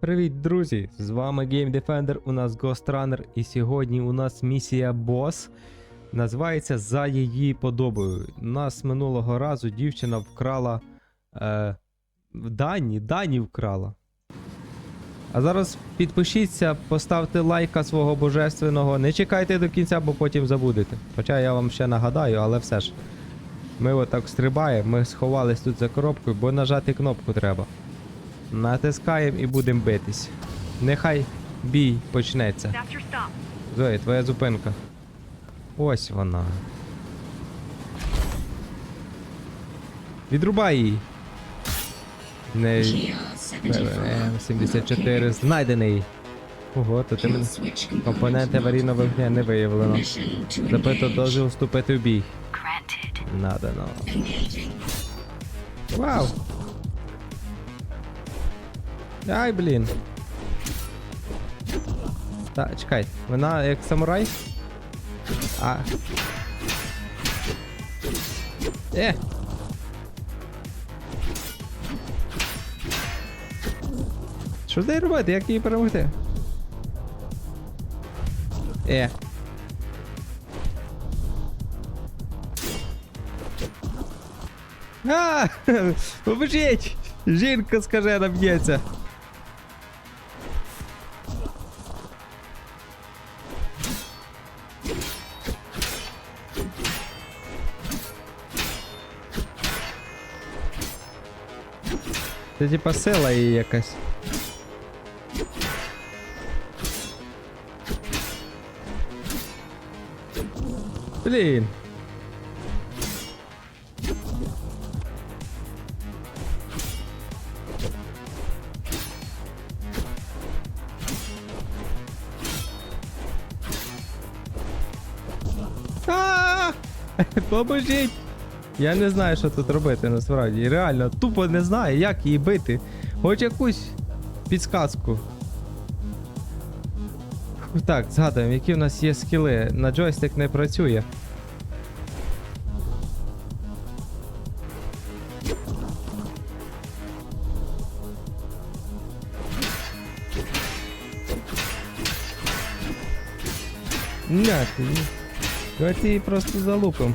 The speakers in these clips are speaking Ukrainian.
Привіт, друзі! З вами Game Defender, у нас Ghost Runner, і сьогодні у нас місія бос. Називається За її подобою. Нас минулого разу дівчина вкрала. Е, Дані, Дані вкрала. А зараз підпишіться, поставте лайка свого божественного. Не чекайте до кінця, бо потім забудете. Хоча я вам ще нагадаю, але все ж. Ми отак стрибаємо, ми сховались тут за коробкою, бо нажати кнопку треба. Натискаємо і будемо битись. Нехай бій почнеться. Зої, твоя зупинка. Ось вона. Відрубай її. Не... М74 знайдений. Ого, то ти мене... Компоненти аварійного вогня не виявлено. Запито дозвіл вступити в бій. Надано. Вау! Ай, блін. Так, чекай, вона як самурай? А. Е! Що з нею робити? Як її перемогти? Е. А! Поможіть! Жінка скажена б'ється. Це типа сила її якась. Блін. Поможіть! Я не знаю, що тут робити насправді. Реально, тупо не знаю, як її бити. Хоч якусь підсказку. Так, згадуємо, які в нас є скіли. На джойстик не працює. Ня. Давайте її просто залупимо.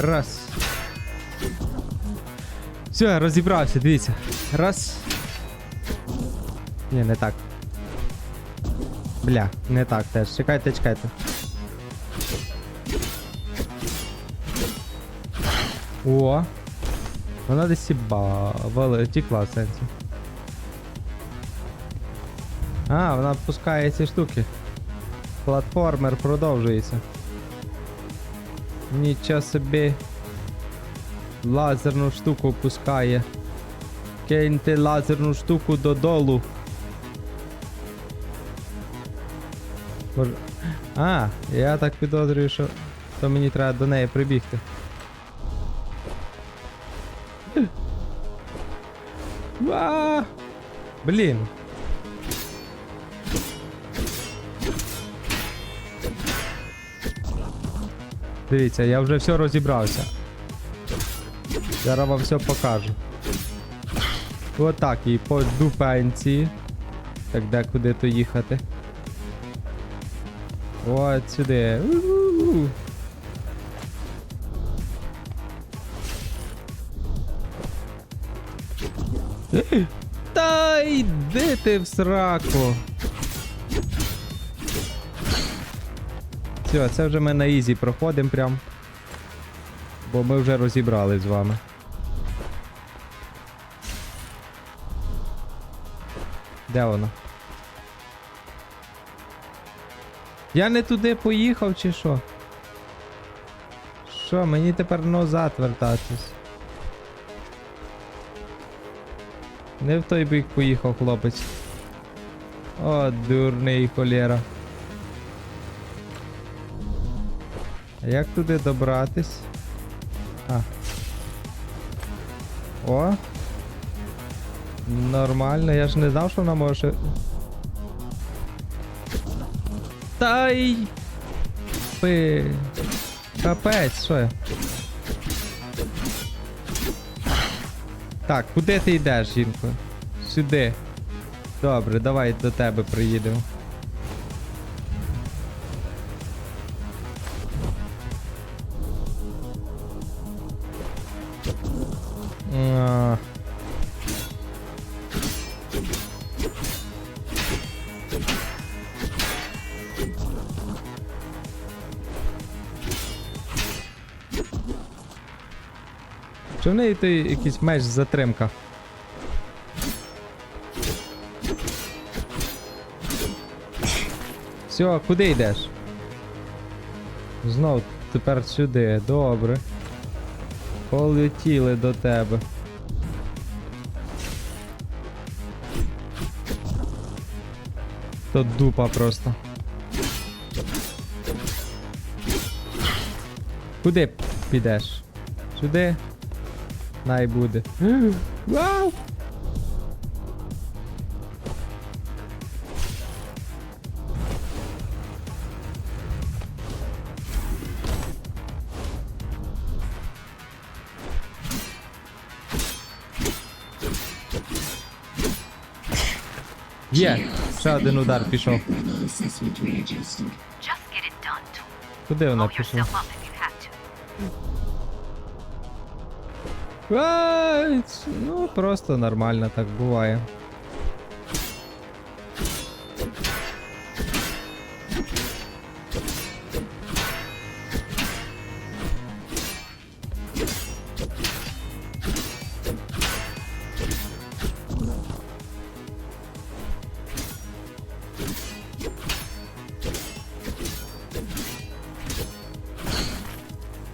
Раз. Все, розібрався, дивіться. Раз. Ні, не так. Бля, не так теж. Чекайте, чекайте. О. Вона десь ба... вали... тікла сенсі. А, вона пускає ці штуки. Платформер продовжується. Нічого собі. Лазерну штуку пускає. Киньте лазерну штуку додолу. А, я так підозрюю, що то мені треба до неї прибігти. Блін. Дивіться, я вже все розібрався. Зараз вам все покажу. Отак і по дупенці. Так де куди то їхати? От сюди. У-у-у. Та Та йди ти в сраку. Все, це вже ми на ізі проходимо прям. Бо ми вже розібрали з вами. Де воно? Я не туди поїхав чи що? Що, мені тепер назад вертатись? Не в той бік поїхав, хлопець. О, дурний холєра. А як туди добратись? А. О. Нормально, я ж не знав, що вона може. Та й. Пи. Капець, що я? Так, куди ти йдеш, жінко? Сюди. Добре, давай до тебе приїдемо. Чи в неї той якийсь меч затримка? Все, куди йдеш? Знов тепер сюди, добре. Полетіли до тебе. То дупа просто. Куди підеш? Сюди? Най буде. Вау! Є, ще один удар пішов. Just get it done. Куди вона пішла? Ну, просто нормально так буває.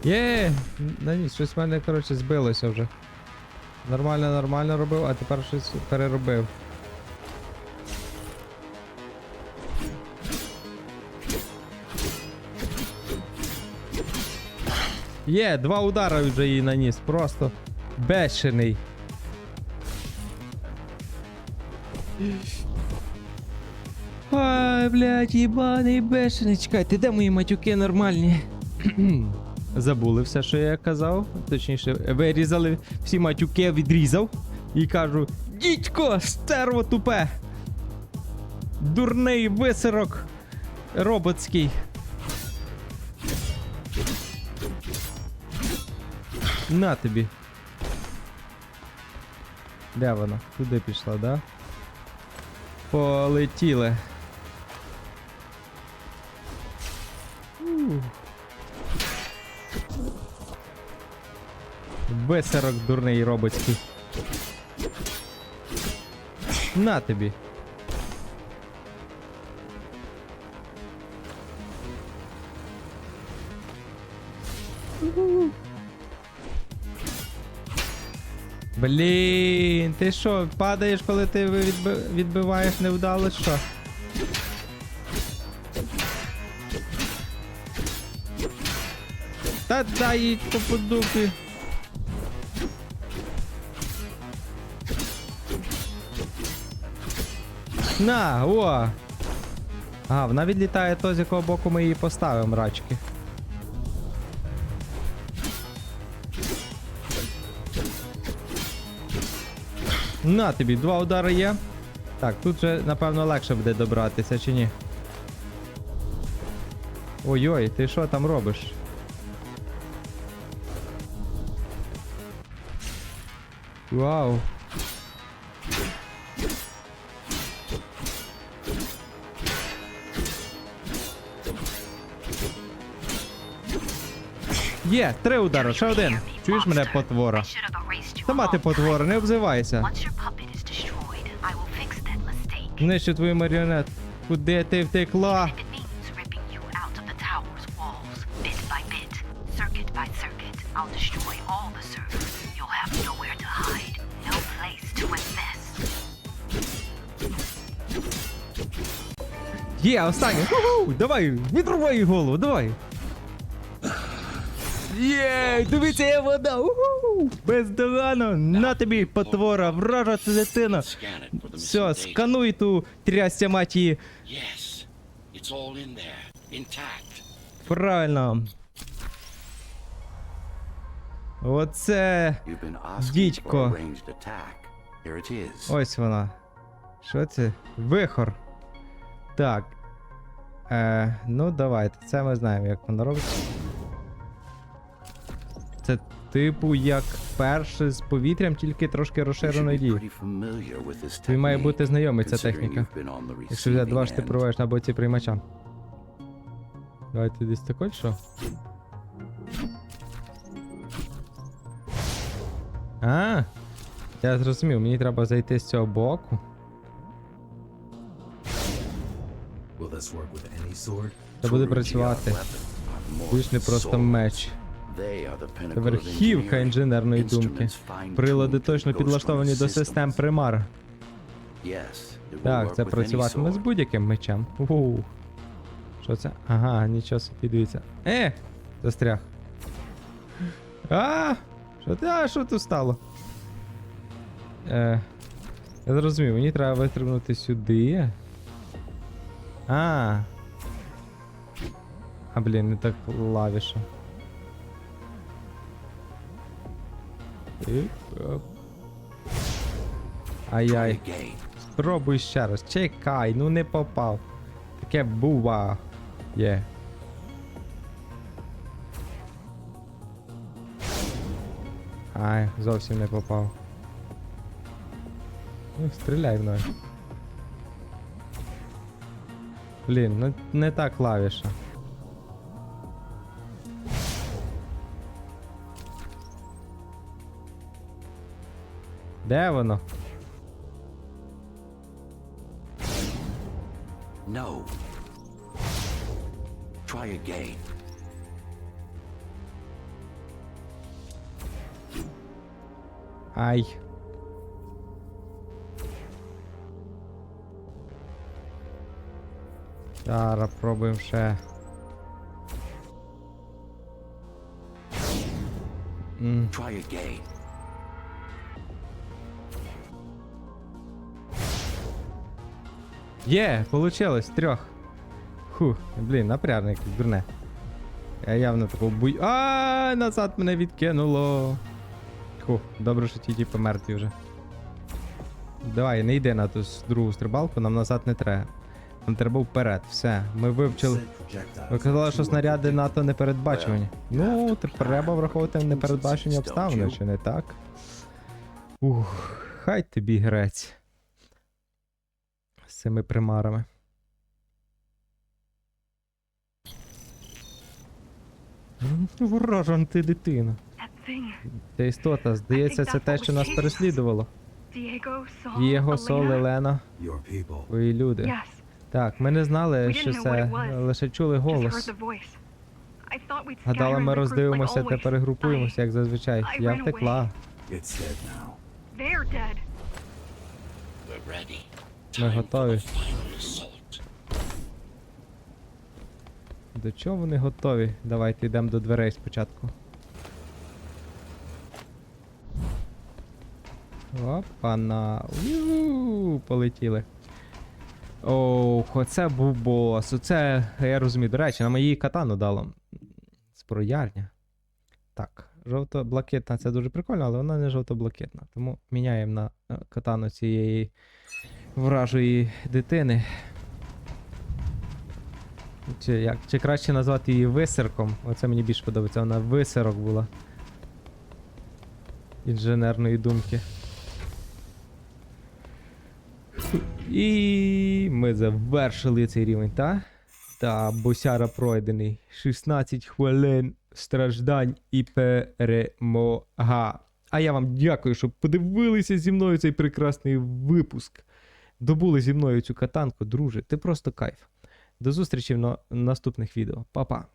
Є, на ні, щось в мене, коротше, збилося вже. Нормально, нормально робив, а тепер щось переробив. Є, два удара вже їй наніс, просто бешений. Ай, блядь, їбаний бешений. Чекайте, де мої матюки нормальні? Забули все, що я казав. Точніше, вирізали всі матюки, відрізав. І кажу: Дідько, стерво тупе! Дурний висирок роботський. На тобі. Де вона? Туди пішла, да? Полетіли. Ух. Висерок дурний роботський. На тобі. Блін, ти що, падаєш, коли ти відби- відбиваєш невдало, що? Та дай їй по дупі. На, о! А, вона відлітає то, з якого боку ми її поставимо, рачки. На тобі, два удари є. Так, тут вже, напевно, легше буде добратися, чи ні? Ой-ой, ти що там робиш? Вау. Є, три удари, ще один. Чуєш мене, потвора? Сама ти потвора, не обзивайся. Знищу твою маріонет. Куди ти втекла? Є, останнє. Ху-ху, Давай, відрубай голову, давай. Є, дивіться, є вода. Уху! Бездоганно. На тобі, потвора, вража ти дитина. Все, скануй ту трястя маті. Правильно. Оце. Дідько. Ось вона. Що це? Вихор. Так. Е, ну, давайте. Це ми знаємо, як воно робиться. Це типу як перше з повітрям, тільки трошки розширеної дії. Тобі має бути знайомий ця техніка. Якщо взяти два ж ти перебуваєш на боці приймача. Давайте десь тако, чи що? А, я зрозумів, мені треба зайти з цього боку. Це буде працювати. Більш не просто меч. Верхівка інженерної думки. Прилади точно підлаштовані до систем примар. Так, це працюватиме з будь-яким мечем. Ууу. Що це? Ага, нічого собі дивіться. Е! Застряг. А! Що ти? А, що тут стало? Е. Я зрозумів, мені треба вистрибнути сюди. А. А, блін, не так лавіше. Ай-яй. Спробуй ще раз. Чекай, ну не попав. Таке бува. Є. Ай, зовсім не попав. Ну, стріляй мною. Блін, ну не так клавіша. Де воно? No. Try again. Ай. Зараз пробуємо ще. М, Try again. Є, получилось, трьох. Фух, блін, напряжник, дурне. Я явно такого буй. А, назад мене відкинуло. Фух, добре, що ті типи мертві вже. Давай, не йди на ту другу стрибалку, нам назад не треба. Нам треба вперед, все. Ми вивчили. Ви казали, що снаряди. НАТО не передбачувані. Ну, треба враховувати непередбачені обставини, чи не так? Ух, хай тобі грець. Цими примарами. Вражен ти дитина. Ця істота, здається, це те, що нас переслідувало. Дієго, Сол, Елена, твої люди. Так, ми не знали, що це лише чули голос. Гадала, ми роздивимося та перегрупуємося, як зазвичай. Я втекла. Ми готові. До чого вони готові? Давайте йдемо до дверей спочатку. Опа-на. Ууу, полетіли. Ох, оце був бос. Оце, я розумію. До речі, на моїй катану дало. Зброярня. Так, жовто-блакитна це дуже прикольно, але вона не жовто-блакитна. Тому міняємо на е, катану цієї вражої дитини. Чи, як, чи краще назвати її висерком? Оце мені більше подобається, вона висерок була. Інженерної думки. І ми завершили цей рівень, та? Та, босяра пройдений. 16 хвилин. страждань і перемога. А я вам дякую, що подивилися зі мною цей прекрасний випуск. Добули зі мною цю катанку, друже. Ти просто кайф. До зустрічі в на- наступних відео. Па-па.